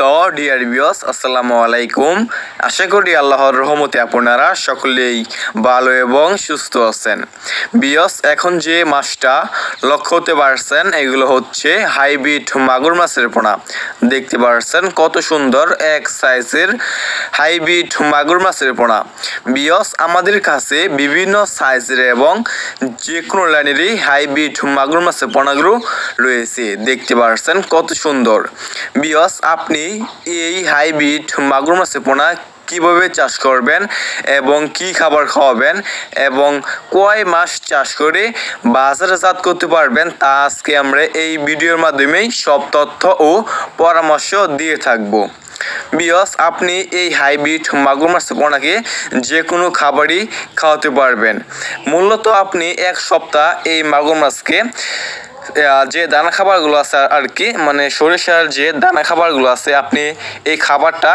সম্মানিত ডিয়ার বিয়স আসসালামু আলাইকুম। আশা করি আল্লাহর রহমতে আপনারা সকলেই ভালো এবং সুস্থ আছেন। বিয়স এখন যে মাছটা লক্ষ্য হতে পারছেন, এগুলো হচ্ছে হাইব্রিড মাগুর মাছের পোনা। দেখতে পারছেন কত সুন্দর এক সাইজের হাইব্রিড মাগুর মাছের পোনা। বিয়স আমাদের কাছে বিভিন্ন সাইজের এবং যে কোনো লাইনেরই হাইব্রিড মাগুর মাছের পোনাগুলো রয়েছে। দেখতে পারছেন কত সুন্দর। বিয়স আপনি এই হাইব্রিড মাগুর মাছের পোনা কীভাবে চাষ করবেন এবং কি খাবার খাওয়াবেন এবং কয় মাস চাষ করে বাজারজাত করতে পারবেন, তা আজকে আমরা এই ভিডিওর মাধ্যমেই সব তথ্য ও পরামর্শ দিয়ে থাকব। বিয়স, আপনি এই হাইব্রিড মাগুর মাছের পোনাকে যে কোনো খাবারই খাওয়াতে পারবেন। মূলত আপনি এক সপ্তাহ এই মাগুর মাছকে যে দানা খাবারগুলো আছে আর কি মানে সরিষার যে দানা খাবারগুলো আছে, আপনি এই খাবারটা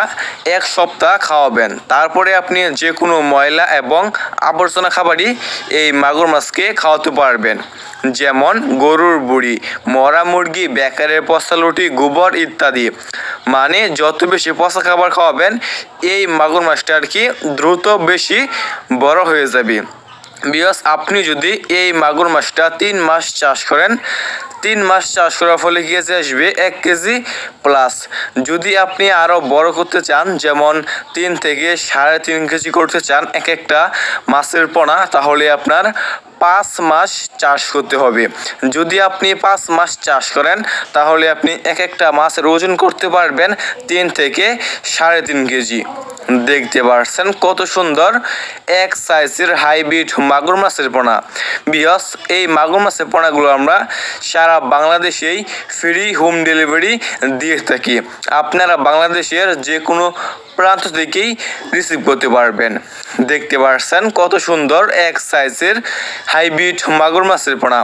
এক সপ্তাহ খাওয়াবেন। তারপরে আপনি যে কোনো ময়লা এবং আবর্জনা খাবারই এই মাগুর মাছকে খাওয়াতে পারবেন। যেমন গরুর বুড়ি, মরা মুরগি, বেকারের পচা লুটি, গোবর ইত্যাদি। মানে যত বেশি পচা খাবার খাওয়াবেন, এই মাগুর মাছটা আর কি দ্রুত বেশি বড় হয়ে যাবে। বিকজ আপনি যদি এই মাগুর মাছটা তিন মাস চাষ করেন, তিন মাস চাষ করার ফলে কি আসবে এক কেজি প্লাস যদি আপনি আরও বড় করতে চান, যেমন তিন থেকে সাড়ে তিন কেজি করতে চান, এক একটা মাছের পোনা, তাহলে আপনার পাঁচ মাস চাষ করতে হবে। যদি আপনি পাঁচ মাস চাষ করেন, তাহলে আপনি এক একটা মাছের ওজন করতে পারবেন তিন থেকে সাড়ে তিন কেজি। দেখতে পারছেন কত সুন্দর এক সাইজের হাইব্রিড মাগুর মাছের পোনা। বিয়স এই মাগুর মাছের পোনাগুলো আমরা সারা বাংলাদেশেই ফ্রি হোম ডেলিভারি দিয়ে থাকি। আপনারা বাংলাদেশের যে কোনো প্রান্ত থেকেই রিসিভ করতে পারবেন। দেখতে পারছেন কত সুন্দর এক সাইজের হাইব্রিড মাগুর মাছের পোনা।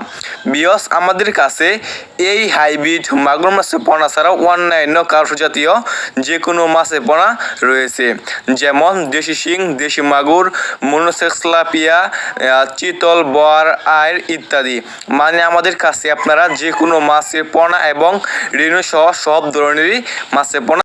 বিয়স, আমাদের কাছে এই হাইব্রিড মাগুর মাছের পোনা ছাড়াও অন্যান্য জাতীয় যে কোনো মাছের পোনা রয়েছে। যেমন দেশি শিং, দেশি মাগুর মনোসেক্সলাপিয়া চিতল বর আয়ের ইত্যাদি। মানে আমাদের কাছে আপনারা যে কোনো মাছের পোনা এবং রেণু সহ সব ধরনেরই মাছের পোনা